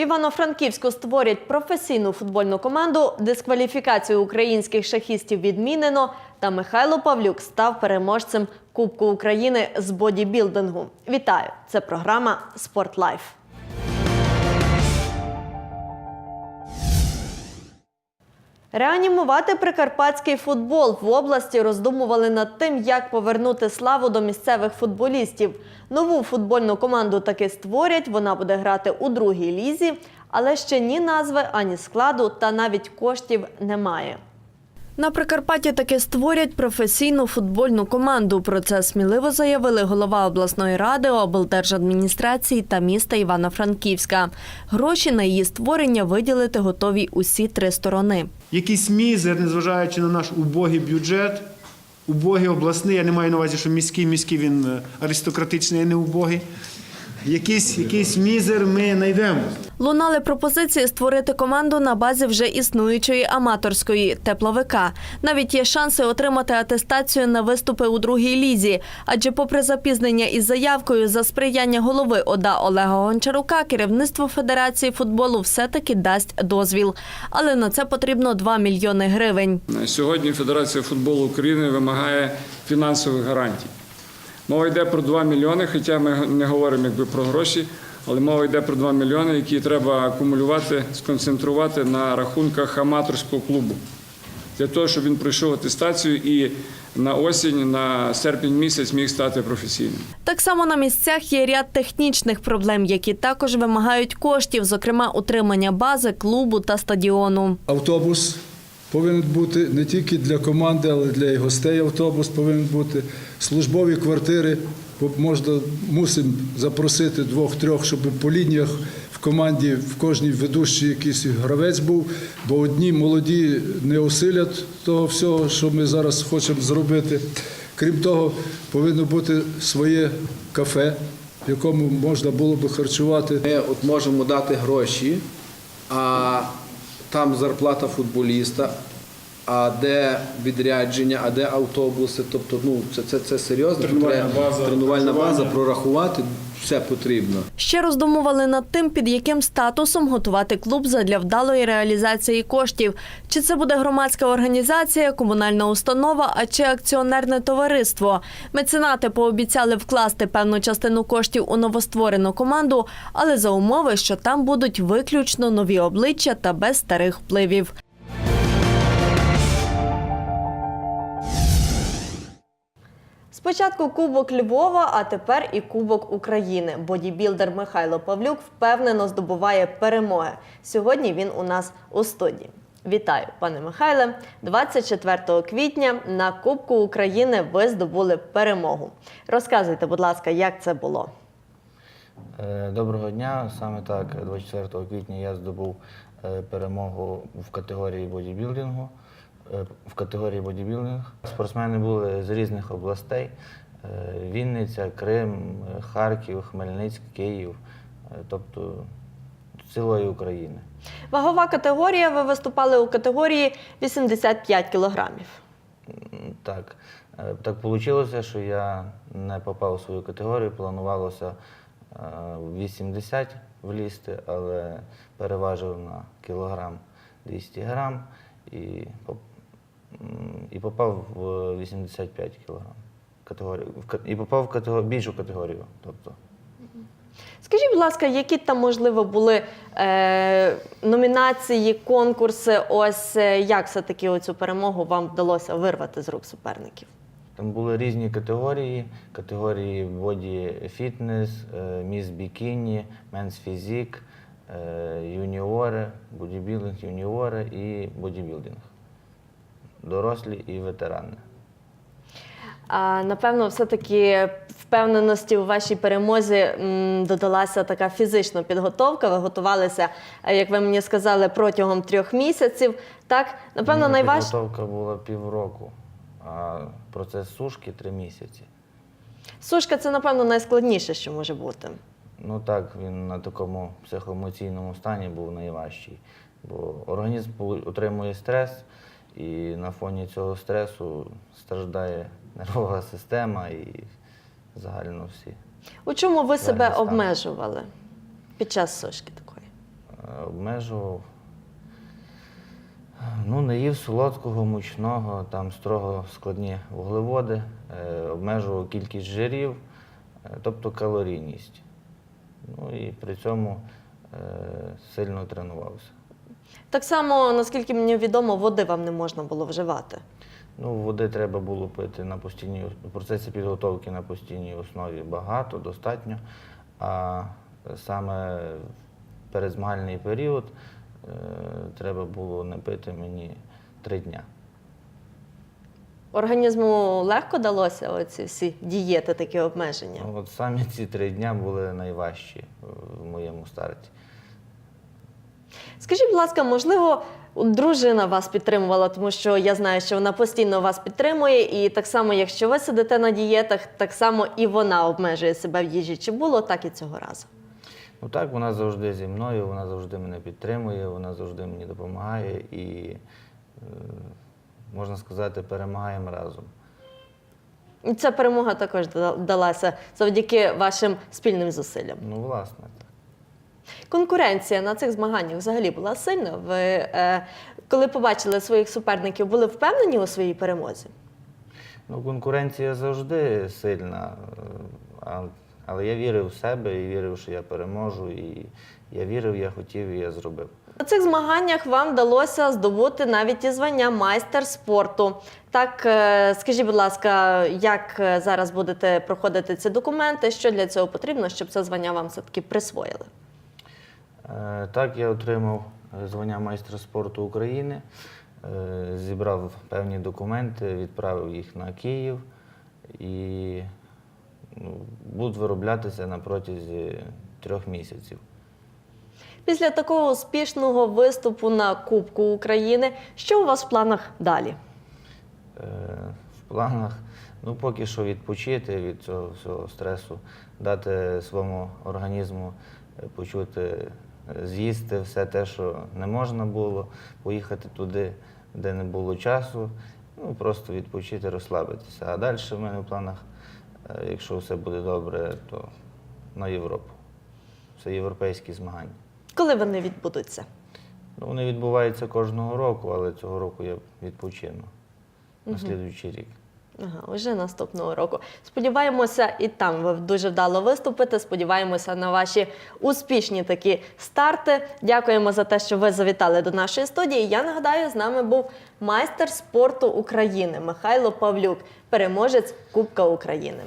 В Івано-Франківську створять професійну футбольну команду, дискваліфікацію українських шахістів відмінено, та Михайло Павлюк став переможцем Кубку України з бодібілдингу. Вітаю! Це програма Спорт Реанімувати прикарпатський футбол в області роздумували над тим, як повернути славу до місцевих футболістів. Нову футбольну команду таки створять. Вона буде грати у другій лізі, але ще ні назви, ані складу, та навіть коштів немає. На Прикарпатті таки створять професійну футбольну команду. Про це сміливо заявили голова обласної ради, облдержадміністрації та міста Івано-Франківська. Гроші на її створення виділити готові усі три сторони. якийсь мізер, незважаючи на наш убогий бюджет, убогий обласний, я не маю на увазі, що міський, міський він е, аристократичний, а не убогий. Якийсь, якийсь мізер ми знайдемо. Лунали пропозиції створити команду на базі вже існуючої аматорської тепловика. Навіть є шанси отримати атестацію на виступи у другій лізі. Адже, попри запізнення із заявкою за сприяння голови ОДА Олега Гончарука, керівництво Федерації футболу все-таки дасть дозвіл. Але на це потрібно 2 мільйони гривень. Сьогодні Федерація футболу України вимагає фінансових гарантій. Мова йде про 2 мільйони, хоча ми не говоримо якби про гроші, але мова йде про 2 мільйони, які треба акумулювати, сконцентрувати на рахунках аматорського клубу. Для того, щоб він пройшов атестацію і на осінь, на серпень місяць міг стати професійним. Так само на місцях є ряд технічних проблем, які також вимагають коштів, зокрема утримання бази, клубу та стадіону. Автобус повинен бути не тільки для команди, але й для гостей. Автобус повинен бути. Службові квартири можна мусимо запросити двох-трьох, щоб по лініях в команді в кожній ведущій якийсь гравець був, бо одні молоді не осилять того всього, що ми зараз хочемо зробити. Крім того, повинно бути своє кафе, в якому можна було би харчувати. Ми от можемо дати гроші, а там зарплата футболіста, а де відрядження, а де автобуси. Тобто, ну це, це, це серйозно. Тренувальна база, тренувальна база прорахувати, все потрібно. Ще роздумували над тим, під яким статусом готувати клуб задля вдалої реалізації коштів. Чи це буде громадська організація, комунальна установа, а чи акціонерне товариство. Меценати пообіцяли вкласти певну частину коштів у новостворену команду, але за умови, що там будуть виключно нові обличчя та без старих впливів. Спочатку Кубок Львова, а тепер і Кубок України. Бодібілдер Михайло Павлюк впевнено здобуває перемоги. Сьогодні він у нас у студії. Вітаю, пане Михайле. 24 квітня на Кубку України ви здобули перемогу. Розказуйте, будь ласка, як це було? Е, Доброго дня. Саме так, 24 квітня я здобув е, перемогу в категорії бодібілдингу. В категорії бодібілдинг спортсмени були з різних областей: Е, Вінниця, Крим, е, Харків, Хмельницький, Київ, е, тобто цілої України. Вагова категорія. Ви виступали у категорії 85 кілограмів. Так, так вийшло, що я не попав у свою категорію. Планувалося е, 80 влізти, але переважив на кілограм 200 грам і, і попав в 85 кілограм категорію. І попав в категорію, більшу категорію. Тобто. Скажіть, будь ласка, які там можливо були е, номінації, конкурси? Ось е, як все-таки оцю перемогу вам вдалося вирвати з рук суперників? Там були різні категорії: категорії боді фітнес, е, міс бікіні, менс фізік, е, юніори, бодібілдинг юніори і бодібілдинг. Дорослі і ветерани. А, напевно, все-таки впевненості у вашій перемозі м, додалася така фізична підготовка. Ви готувалися, е, як ви мені сказали, протягом трьох місяців. Так, напевно, Ну, найважче. Підготовка була півроку, а процес сушки три місяці. Сушка це, напевно, найскладніше, що може бути. Ну так, він на такому психоемоційному стані був найважчий. Бо організм отримує стрес, і на фоні цього стресу страждає нервова система і загально всі. У чому ви себе стан. обмежували під час сушки такої? Е, Обмежував. Ну, не їв солодкого, мучного, там строго складні вуглеводи, е, обмежував кількість жирів, е, тобто калорійність. Ну і при цьому е, сильно тренувався. Так само, наскільки мені відомо, води вам не можна було вживати. Ну, води треба було пити на постійній в процесі підготовки на постійній основі багато, достатньо. А саме в перезмагальний період е, треба було не пити мені три дня. Організму легко далося оці всі дієти, такі обмеження. Ну, от самі ці три дня були найважчі е, в моєму старті. Скажіть, будь ласка, можливо, дружина вас підтримувала, тому що я знаю, що вона постійно вас підтримує, і так само, якщо ви сидите на дієтах, так само і вона обмежує себе в їжі. Чи було так і цього разу? Ну так, вона завжди зі мною, вона завжди мене підтримує, вона завжди мені допомагає і, е, можна сказати, перемагаємо разом. І ця перемога також далася завдяки вашим спільним зусиллям. Ну, власне, так. Конкуренція на цих змаганнях взагалі була сильна. Ви е, коли побачили своїх суперників, були впевнені у своїй перемозі? Ну, конкуренція завжди сильна, е, а- але я вірив в себе і вірив, що я переможу. І я вірив, я хотів, і я зробив. На цих змаганнях вам вдалося здобути навіть і звання майстер спорту. Так, е, скажіть, будь ласка, як е, зараз будете проходити ці документи? Що для цього потрібно, щоб це звання вам все-таки присвоїли? Е, Так, я отримав е, звання майстра спорту України, е, зібрав певні документи, відправив їх на Київ і ну, будуть вироблятися на протязі трьох місяців. Після такого успішного виступу на Кубку України, що у вас в планах далі? В планах, ну, поки що відпочити від цього всього стресу, дати своєму організму почути, з'їсти все те, що не можна було, поїхати туди, де не було часу, ну, просто відпочити, розслабитися. А далі в мене в планах, е, якщо все буде добре, то на Європу. Це європейські змагання. Коли вони відбудуться? Ну, вони відбуваються кожного року, але цього року я відпочину на слідуючий рік. Ага, уже наступного року. Сподіваємося, і там ви дуже вдало виступите. Сподіваємося на ваші успішні такі старти. Дякуємо за те, що ви завітали до нашої студії. Я нагадаю, з нами був майстер спорту України Михайло Павлюк, переможець Кубка України.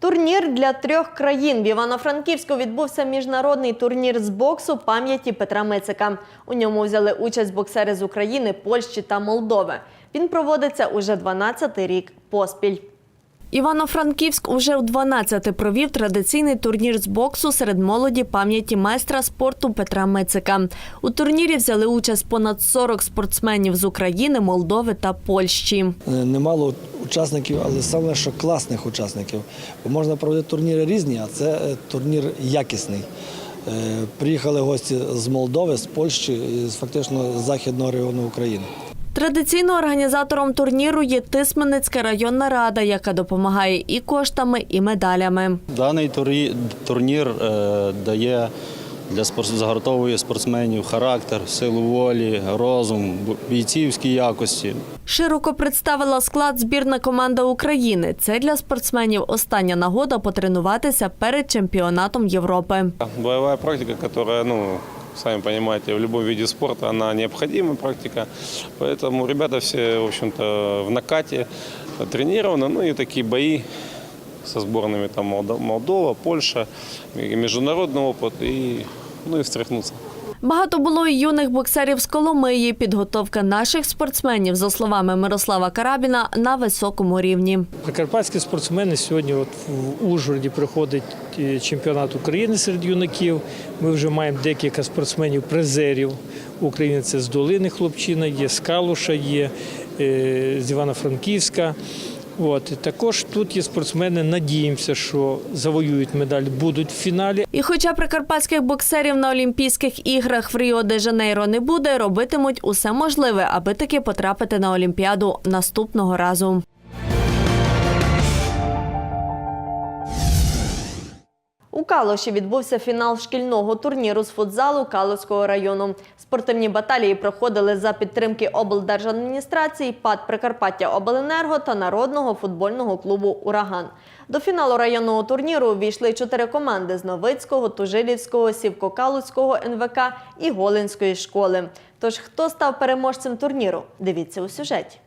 Турнір для трьох країн в Івано-Франківську відбувся міжнародний турнір з боксу пам'яті Петра Мицика. У ньому взяли участь боксери з України, Польщі та Молдови. Він проводиться уже 12-й рік поспіль. Івано-Франківськ уже в 12 провів традиційний турнір з боксу серед молоді пам'яті майстра спорту Петра Мицика. У турнірі взяли участь понад 40 спортсменів з України, Молдови та Польщі. Е, Немало учасників, але саме що класних учасників. Бо можна проводити турніри різні, а це е, турнір якісний. Е, Приїхали гості з Молдови, з Польщі, з фактично з західного регіону України. Традиційно організатором турніру є Тисменницька районна рада, яка допомагає і коштами, і медалями. Даний турнір е, дає для спорт- загартовує спортсменів характер, силу волі, розум, бійцівські якості. Широко представила склад збірна команда України. Це для спортсменів остання нагода потренуватися перед чемпіонатом Європи. Боевая практика, которая, ну, сами понимаете, в любом виде спорта, она необходимая практика. Поэтому ребята все, в общем-то, в накате тренированы. Ну и такие бои со сборными там Молдо- Молдова, Польша, и международный опыт, и, ну и встряхнуться. Багато було і юних боксерів з Коломиї. Підготовка наших спортсменів, за словами Мирослава Карабіна, на високому рівні. Прикарпатські спортсмени сьогодні от в Ужгороді проходить е, чемпіонат України серед юнаків. Ми вже маємо декілька спортсменів призерів України. Це з Долини Хлопчина, є з Калуша, є е, з Івано-Франківська. От. Також тут є спортсмени, надіємося, що завоюють медаль, будуть в фіналі. І хоча прикарпатських боксерів на Олімпійських іграх в Ріо де Жанейро не буде, робитимуть усе можливе, аби таки потрапити на Олімпіаду наступного разу. У Калуші відбувся фінал шкільного турніру з футзалу Калуського району. Спортивні баталії проходили за підтримки облдержадміністрації, ПАД Прикарпаття Обленерго та народного футбольного клубу Ураган. До фіналу районного турніру увійшли чотири команди з Новицького, Тужилівського, Сівкокалуського НВК і Голинської школи. Тож хто став переможцем турніру? Дивіться у сюжеті.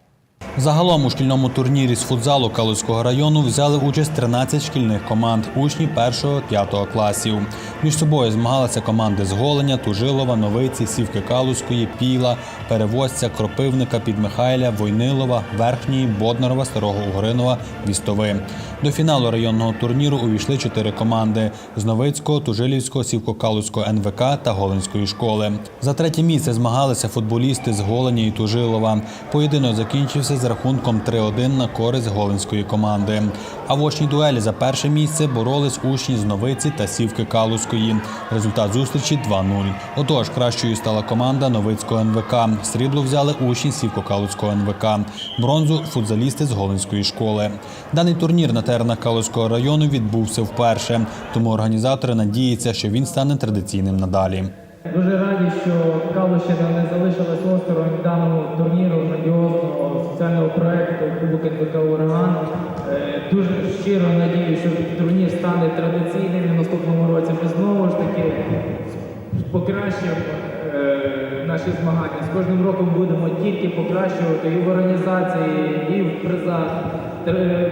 Загалом у шкільному турнірі з футзалу Калузького району взяли участь 13 шкільних команд учнів 1-5 класів. Між собою змагалися команди з Голеня, Тужилова, Новиці, Сівки Калузької, Піла, Перевозця, Кропивника, Підмихайля, Войнилова, Верхньої, Боднарова, Старого Угринова, Вістови. До фіналу районного турніру увійшли чотири команди з Новицького, Тужилівського, Сівко-Калузького НВК та Голенської школи. За третє місце змагалися футболісти з Голеня і Тужилова. Поєдинок закінчився з рахунком 3-1 на користь голенської команди. А в очній дуелі за перше місце боролись учні з Новиці та Сівки Калузької. Результат зустрічі 2-0. Отож, кращою стала команда Новицького НВК. Срібло взяли учні Сівко-Калузького НВК. Бронзу футзалісти з Голенської школи. Даний турнір на теренах Калузького району відбувся вперше, тому організатори надіються, що він стане традиційним надалі. Дуже раді, що Калущина не залишилась Кубок НВК Ураган. Дуже щиро надію, що турнір стане традиційним і в наступному році. Ми знову ж таки покращимо е, наші змагання. З кожним роком будемо тільки покращувати і в організації, і в призах.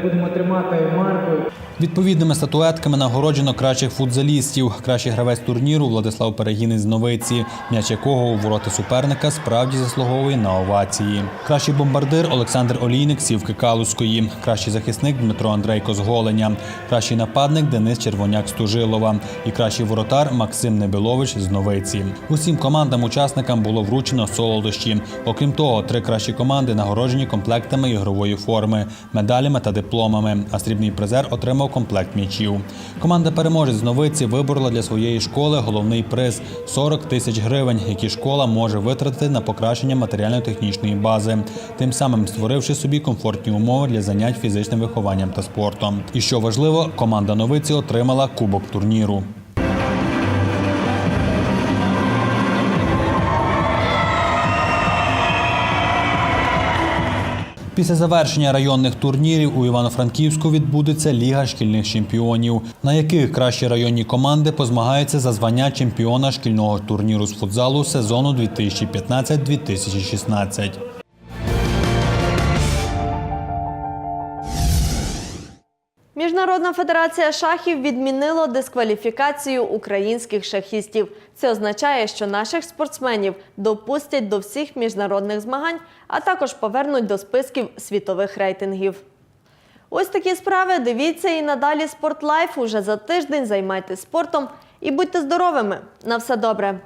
Будемо тримати марку. Відповідними статуетками нагороджено кращих футзалістів. Кращий гравець турніру Владислав Перегінець з Новиці, м'яч якого у ворота суперника справді заслуговує на овації. Кращий бомбардир Олександр Олійник Сівки Калузької, кращий захисник Дмитро Андрейко з Голеня, кращий нападник Денис Червоняк з Тужилова і кращий воротар Максим Небилович з Новиці. Усім командам-учасникам було вручено солодощі. Окрім того, три кращі команди нагороджені комплектами ігрової форми, медалями та дипломами. А срібний призер отримав комплект м'ячів. Команда переможець з новиці виборола для своєї школи головний приз 40 тисяч гривень, які школа може витратити на покращення матеріально-технічної бази, тим самим створивши собі комфортні умови для занять фізичним вихованням та спортом. І що важливо, команда новиці отримала кубок турніру. Після завершення районних турнірів у Івано-Франківську відбудеться Ліга шкільних чемпіонів, на яких кращі районні команди позмагаються за звання чемпіона шкільного турніру з футзалу сезону 2015-2016. Міжнародна федерація шахів відмінила дискваліфікацію українських шахістів. Це означає, що наших спортсменів допустять до всіх міжнародних змагань, а також повернуть до списків світових рейтингів. Ось такі справи. Дивіться і надалі Спортлайф. Уже за тиждень займайтесь спортом і будьте здоровими. На все добре.